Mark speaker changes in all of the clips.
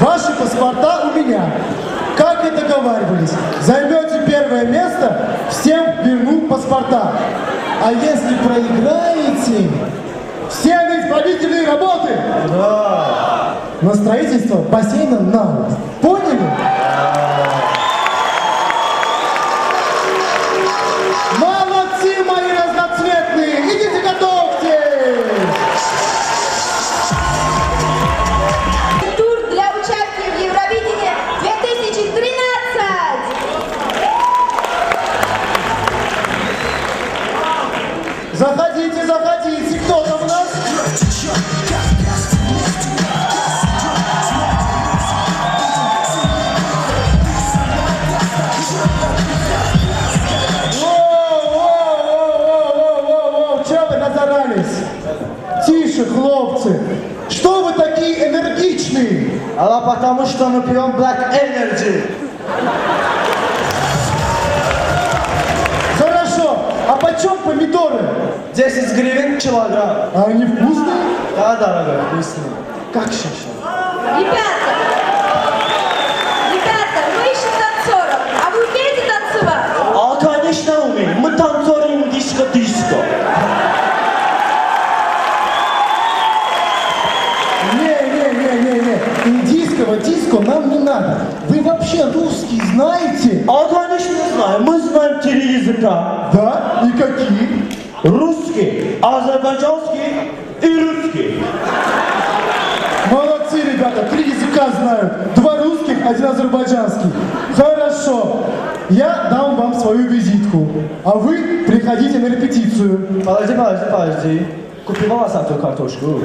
Speaker 1: паспорта у меня. Как и договаривались, займете первое место, всем верну паспорта. А если проиграете, все исправительные работы. Да. На строительство бассейна на год.
Speaker 2: Потому что мы пьем Black Energy.
Speaker 1: Хорошо, а почем помидоры?
Speaker 2: 10 гривен килограмм.
Speaker 1: А они вкусные?
Speaker 2: Да, дорогой, вкусно. Как шашлык.
Speaker 3: Ребята!
Speaker 1: Диско нам не надо. Вы вообще русский знаете?
Speaker 2: А, конечно, знаем. Мы знаем три языка.
Speaker 1: Да? И какие?
Speaker 2: Русский, азербайджанский и русский.
Speaker 1: Молодцы, ребята, три языка знают. Два русских, один азербайджанский. Хорошо. Я дам вам свою визитку. А вы приходите на репетицию.
Speaker 2: Подожди, подожди, подожди. Купи волосатую картошку.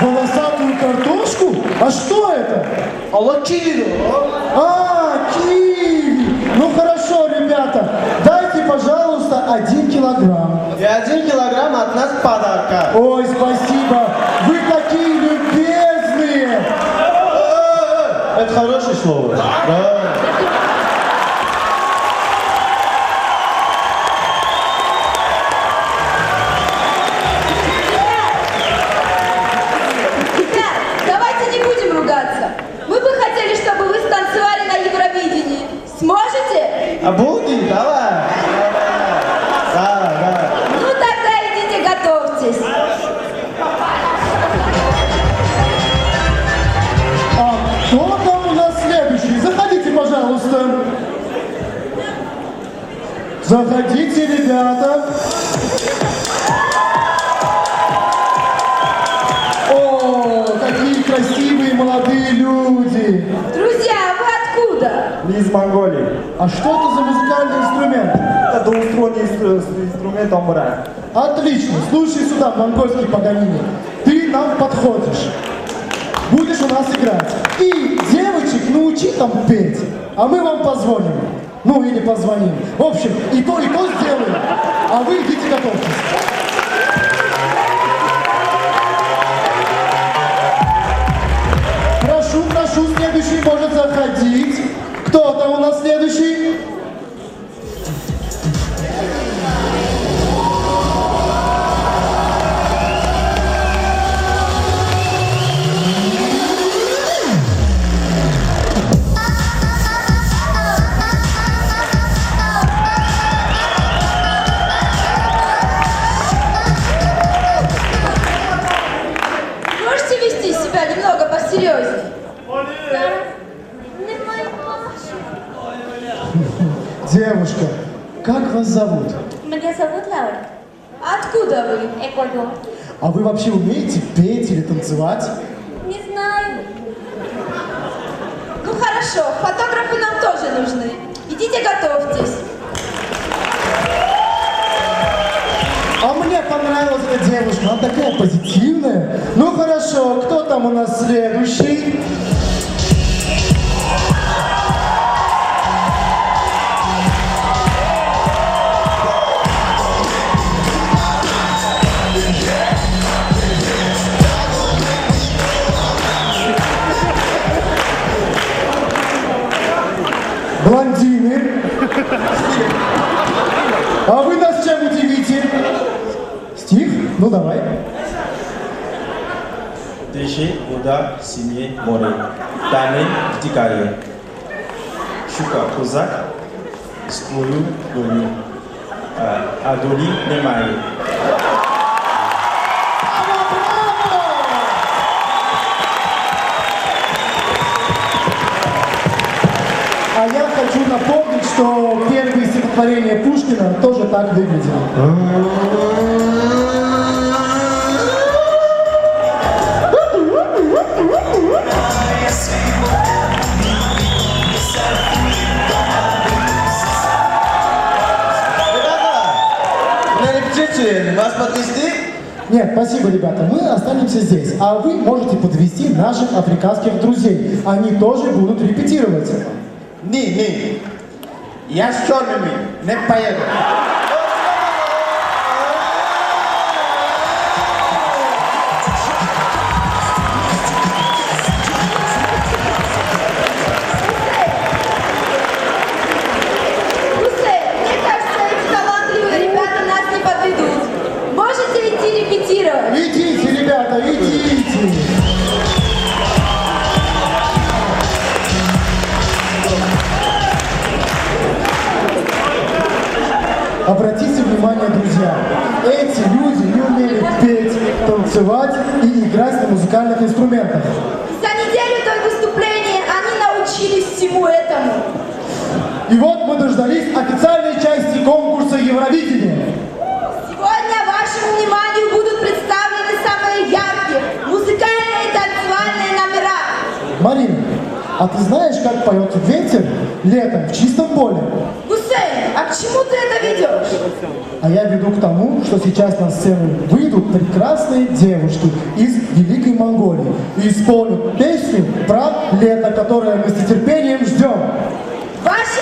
Speaker 1: Волосатую картошку? А что это?
Speaker 2: Алло,
Speaker 1: А, киви! Ну хорошо, ребята, дайте, пожалуйста, один килограмм.
Speaker 2: И один килограмм от нас подарка.
Speaker 1: Ой, спасибо, вы такие любезные!
Speaker 2: Это хорошее слово. Да. А буги, давай. Да, да.
Speaker 3: Ну тогда идите готовьтесь.
Speaker 1: А кто там у нас следующий? Заходите, пожалуйста. Заходите, ребята. А что это за музыкальный инструмент?
Speaker 2: Это двухструнный инстру- инструмент амбра.
Speaker 1: Отлично, слушай сюда, монгольский Паганини. Ты нам подходишь. Будешь у нас играть. И девочек научи там петь. А мы вам позвоним. Ну или позвоним. В общем, и то, и то сделаем. А вы идите готовьтесь. Прошу, прошу, следующий может заходить. Кто там у нас следующий? Девушка, как вас зовут?
Speaker 4: Меня зовут Лаура.
Speaker 3: Откуда вы?
Speaker 4: Эквадор.
Speaker 1: А вы вообще умеете петь или танцевать?
Speaker 4: Не знаю.
Speaker 3: Ну хорошо, фотографы нам тоже нужны. Идите готовьтесь.
Speaker 1: А мне понравилась эта девушка, она такая позитивная. Ну хорошо, кто там у нас следующий? Ну давай.
Speaker 5: Тече вода синее море, тане втекает. Шука козак, свою долю, а, а доли немає.
Speaker 1: А я хочу напомнить, что первые стихотворения Пушкина тоже так выглядели.
Speaker 6: репетицию вас подвести?
Speaker 1: Нет, спасибо, ребята, мы останемся здесь, а вы можете подвести наших африканских друзей. Они тоже будут репетировать.
Speaker 6: Ні, ні. Я з чорними не поїду.
Speaker 1: Обратите внимание, друзья, эти люди не умели петь, танцевать и играть на музыкальных инструментах.
Speaker 3: За неделю до выступления они научились всему этому.
Speaker 1: И вот мы дождались официальной части конкурса Евровидения.
Speaker 3: Сегодня вашему вниманию будут представлены самые яркие музыкальные и танцевальные номера.
Speaker 1: Марина, а ты знаешь, как поет ветер летом в чистом поле?
Speaker 3: Гусейн, а к чему ведешь?
Speaker 1: А я веду к тому, что сейчас на сцену выйдут прекрасные девушки из Великой Монголии и исполнят песню про лето, которое мы с нетерпением ждем.
Speaker 3: Ваши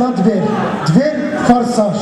Speaker 1: одна дверь. Дверь в форсаж.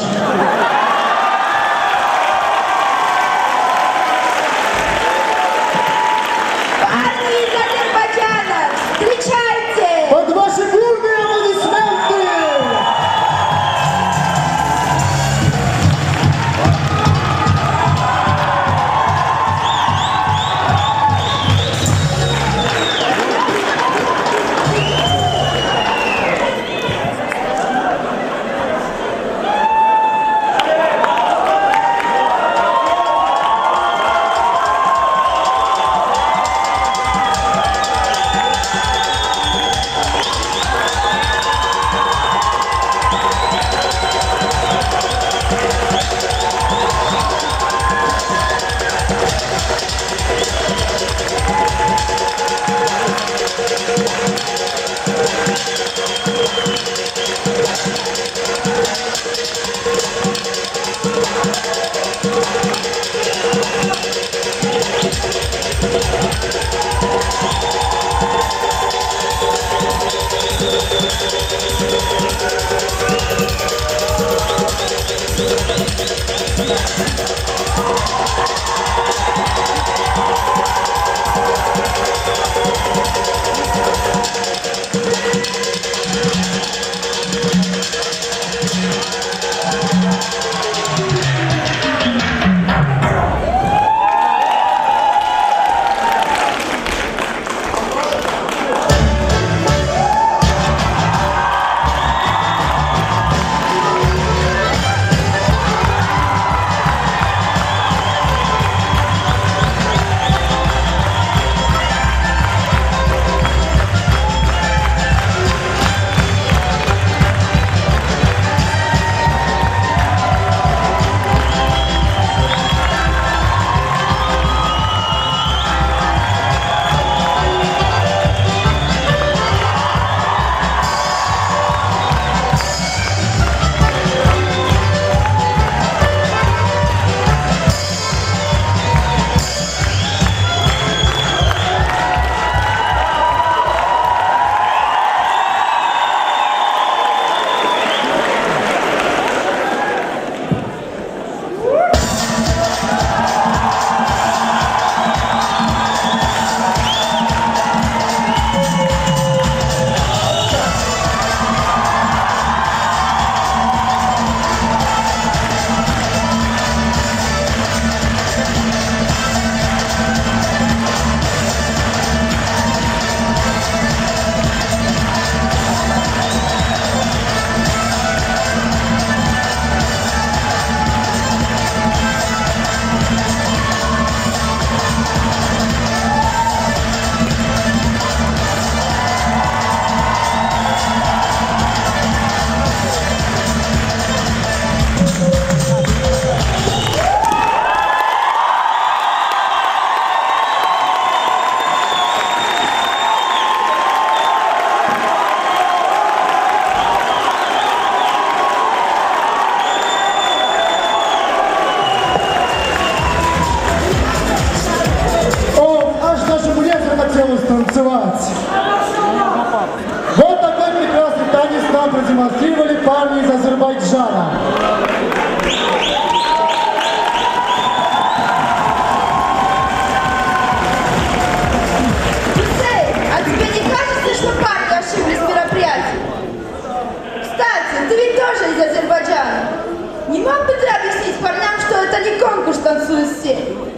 Speaker 3: станцуют.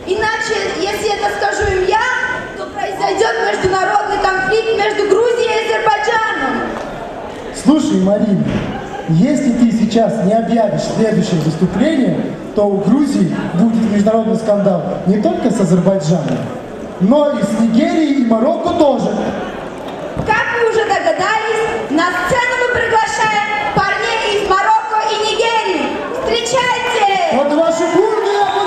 Speaker 3: Иначе, если это скажу им я, то произойдет международный конфликт между Грузией и Азербайджаном.
Speaker 1: Слушай, Марина, если ты сейчас не объявишь следующее выступление, то у Грузии будет международный скандал не только с Азербайджаном, но и с Нигерией и Марокко тоже.
Speaker 3: Как вы уже догадались, на сцену мы приглашаем парней из Марокко и Нигерии. Встречайте!
Speaker 2: Вот ваши бурные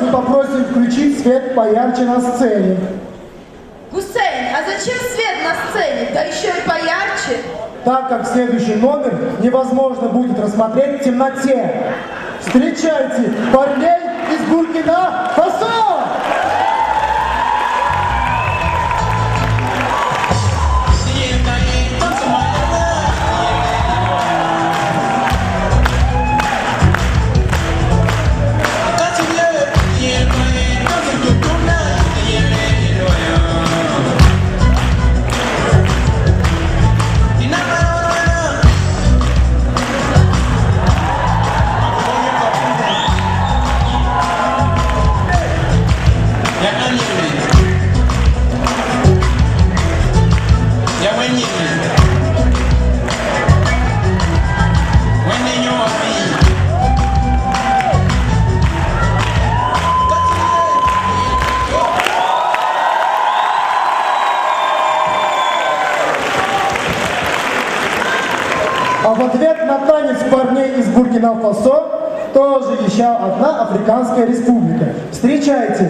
Speaker 2: мы попросим включить свет поярче на сцене.
Speaker 3: Гусейн, а зачем свет на сцене? Да еще и поярче.
Speaker 2: Так как следующий номер невозможно будет рассмотреть в темноте. Встречайте парней из Буркина Фасо!
Speaker 1: Встречайте,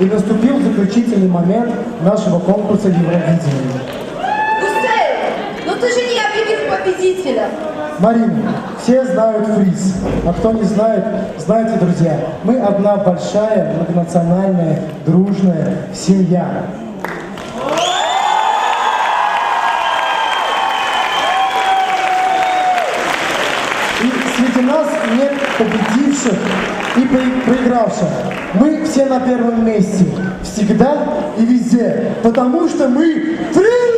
Speaker 1: и наступил заключительный момент нашего конкурса Евровидения.
Speaker 3: Гусейн, ну ты же не объявил победителя.
Speaker 1: Марина, все знают фриз, а кто не знает, знаете, друзья, мы одна большая, многонациональная, дружная семья. И среди нас нет победивших и прои- проигравших. Мы все на первом месте, всегда и везде, потому что мы фри!